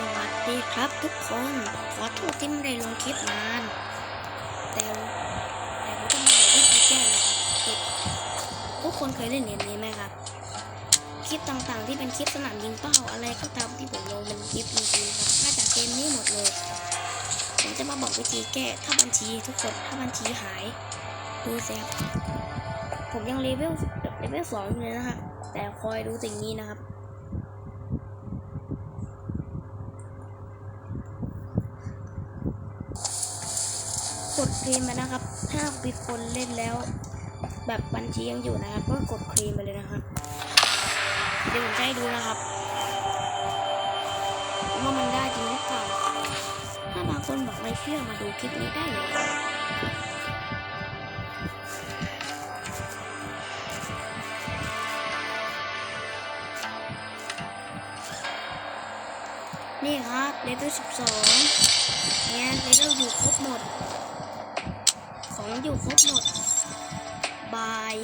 สวัสดีครับทุกคน ขอโทษที่ไม่ได้ลงคลิปนาน แต่แต่ผมจะมาบอกวิธีแก้นะครับทุกคนเคยเล่นเกมนี้ไหมครับ คลิปต่างๆที่เป็นคลิปสนามยิงเป้าอะไรก็ตามที่ผมลงเป็นคลิปจริงๆครับมาจากเกมนี้หมดเลย ผมจะมาบอกวิธีแก้ถ้าบัญชีทุกคนถ้าบัญชีหายดูสิครับผมยังเลเวลเลเวลสองอยู่เลยนะครับแต่คอยดูสิ่งนี้นะครับ กดครีมไปนะครับ ถ้ามีคนเล่นแล้ว แบบบัญชียังอยู่นะครับ ก็กดครีมไปเลยนะครับ เดี๋ยวผมจะให้ดูนะครับว่ามันได้จริงหรือเปล่า ถ้าบางคนบอกไม่เชื่อมาดูคลิปนี้ได้เลยนี่ครับเลเวล12 ของอยู่ครบหมด บาย